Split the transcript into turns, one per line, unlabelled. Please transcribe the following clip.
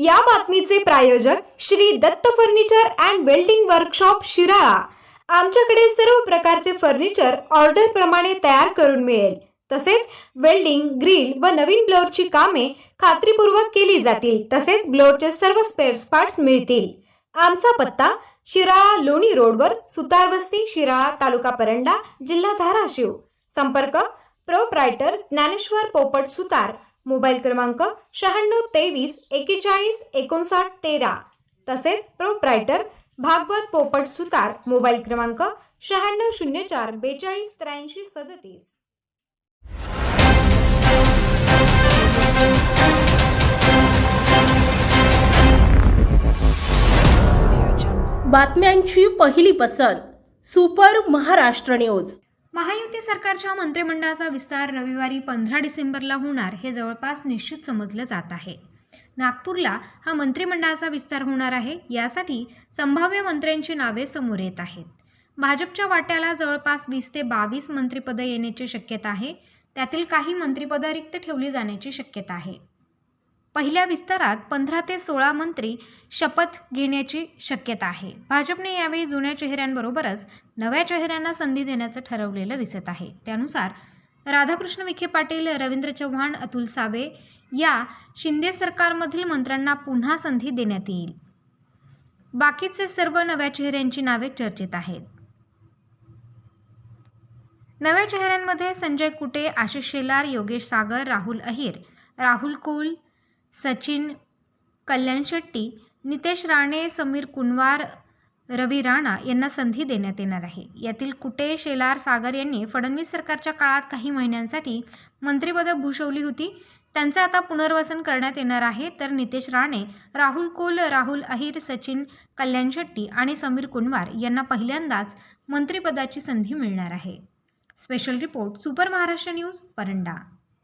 या बातमीचे प्रायोजक Shri Datt furniture and welding workshop Shirala. आमच्याकडे सर्व प्रकारचे फर्निचर ऑर्डर प्रमाणे तयार करून मिळेल. तसेच वेल्डिंग ग्रिल व नवीन ब्लोअरची कामे खात्रीपूर्वक केली जातील. तसेच ब्लोअरचे सर्व स्पेअर्स पार्ट्स मिळतील. आमचा पत्ता शिराळा लोणी रोडवर सुतारवस्ती शिराळा तालुका परंडा जिल्हा धाराशिव. संपर्क प्रोप्रायटर ज्ञानेश्वर पोपट सुतार. मोबाईल क्रमांक शहाण्णव तेवीस एकेचाळीस एकोणसाठ तेरा. तसेच प्रोप्रायटर भागवत पोपट सुतार मोबाईल क्रमांक शहाण्णव शून्य चार बेचाळीस त्र्याऐंशी सदतीस.
बातम्यांची पहिली पसंत सुपर महाराष्ट्र न्यूज.
महायुती सरकारच्या मंत्रिमंडळाचा विस्तार रविवारी पंधरा डिसेंबरला होणार हे जवळपास निश्चित समजलं जात आहे. नागपूरला हा मंत्रिमंडळाचा विस्तार होणार आहे यासाठी संभाव्य मंत्र्यांची नावे समोर येत आहेत. भाजपच्या वाट्याला जवळपास वीस ते बावीस मंत्रिपदं येण्याची शक्यता आहे. त्यातील काही मंत्रिपदं रिक्त ठेवली जाण्याची शक्यता आहे. पहिल्या विस्तारात पंधरा ते सोळा मंत्री शपथ घेण्याची शक्यता आहे. भाजपने यावेळी जुन्या चेहऱ्यांबरोबरच नव्या चेहऱ्यांना संधी देण्याचं ठरवलेलं दिसत आहे. त्यानुसार राधाकृष्ण विखे पाटील रवींद्र चव्हाण अतुल सावे या शिंदे सरकारमधील मंत्र्यांना पुन्हा संधी देण्यात येईल. बाकीचे सर्व नव्या चेहऱ्यांची नावे चर्चेत आहेत. नव्या चेहऱ्यांमध्ये संजय कुटे आशिष शेलार योगेश सागर राहुल अहिर राहुल कुल सचिन कल्याण शेट्टी नितेश राणे समीर कुनवार रवी राणा यांना संधी देण्यात येणार आहे. यातील कुटे शेलार सागर यांनी फडणवीस सरकारच्या काळात काही महिन्यांसाठी मंत्रिपदं भूषवली होती. त्यांचं आता पुनर्वसन करण्यात येणार आहे. तर नितेश राणे राहुल कोल राहुल अहिर सचिन कल्याण शेट्टी आणि समीर कुनवार यांना पहिल्यांदाच मंत्रिपदाची संधी मिळणार आहे. Special report super Maharashtra news Paranda.